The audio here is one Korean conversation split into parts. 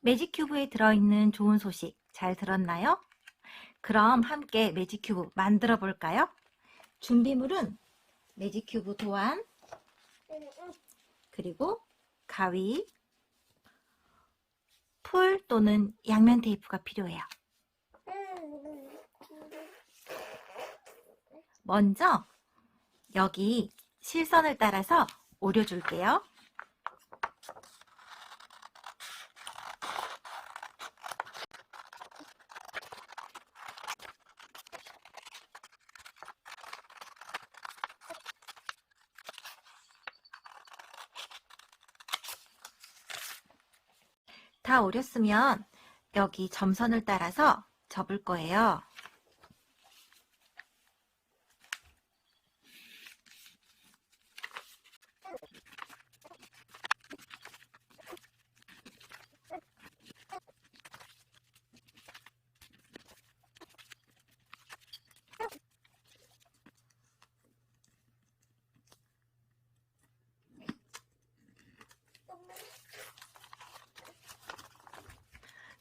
매직큐브에 들어있는 좋은 소식 잘 들었나요? 그럼 함께 매직큐브 만들어 볼까요? 준비물은 매직큐브 도안, 그리고 가위, 풀 또는 양면 테이프가 필요해요. 먼저 여기 실선을 따라서 오려줄게요. 다 오렸으면 여기 점선을 따라서 접을 거예요.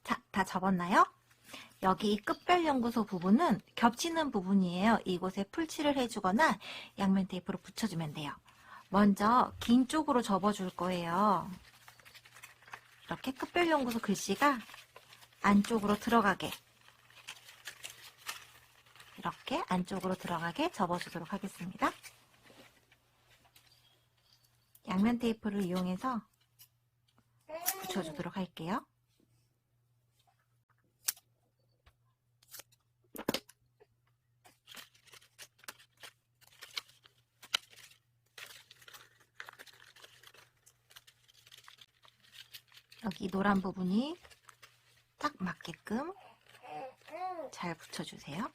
자, 다 접었나요? 여기 끝별 연구소 부분은 겹치는 부분이에요. 이곳에 풀칠을 해주거나 양면 테이프로 붙여주면 돼요. 먼저 긴 쪽으로 접어줄 거예요. 이렇게 끝별 연구소 글씨가 안쪽으로 들어가게 이렇게 안쪽으로 들어가게 접어주도록 하겠습니다. 양면 테이프를 이용해서 붙여주도록 할게요. 여기 노란 부분이 딱 맞게끔 잘 붙여주세요.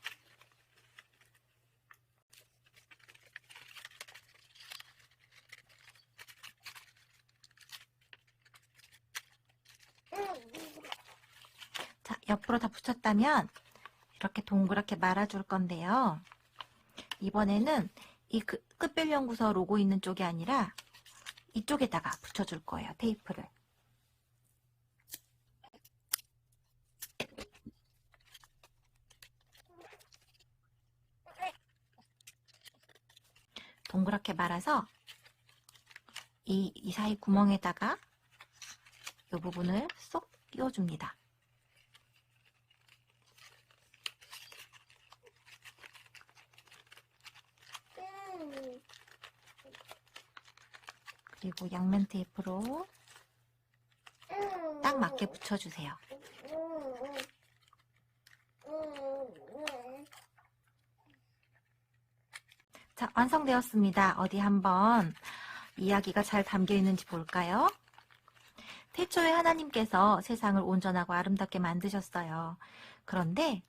자, 옆으로 다 붙였다면 이렇게 동그랗게 말아줄 건데요. 이번에는 이 그- 끝별연구소 로고 있는 쪽이 아니라 이쪽에다가 붙여줄 거예요. 테이프를. 동그랗게 말아서 이, 이 사이 구멍에다가 이 부분을 쏙 끼워줍니다. 그리고 양면 테이프로 딱 맞게 붙여주세요. 자, 완성되었습니다. 어디 한번 이야기가 잘 담겨 있는지 볼까요? 태초에 하나님께서 세상을 온전하고 아름답게 만드셨어요. 그런데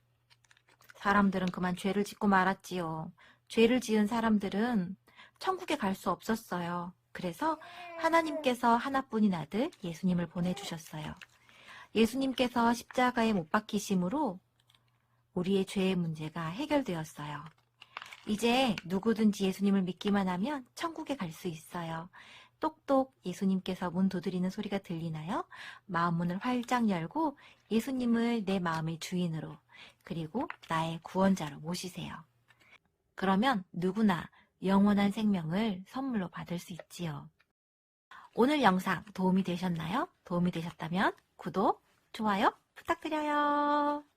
사람들은 그만 죄를 짓고 말았지요. 죄를 지은 사람들은 천국에 갈 수 없었어요. 그래서 하나님께서 하나뿐인 아들 예수님을 보내주셨어요. 예수님께서 십자가에 못 박히심으로 우리의 죄의 문제가 해결되었어요. 이제 누구든지 예수님을 믿기만 하면 천국에 갈 수 있어요. 똑똑 예수님께서 문 두드리는 소리가 들리나요? 마음 문을 활짝 열고 예수님을 내 마음의 주인으로 그리고 나의 구원자로 모시세요. 그러면 누구나 영원한 생명을 선물로 받을 수 있지요. 오늘 영상 도움이 되셨나요? 도움이 되셨다면 구독, 좋아요 부탁드려요.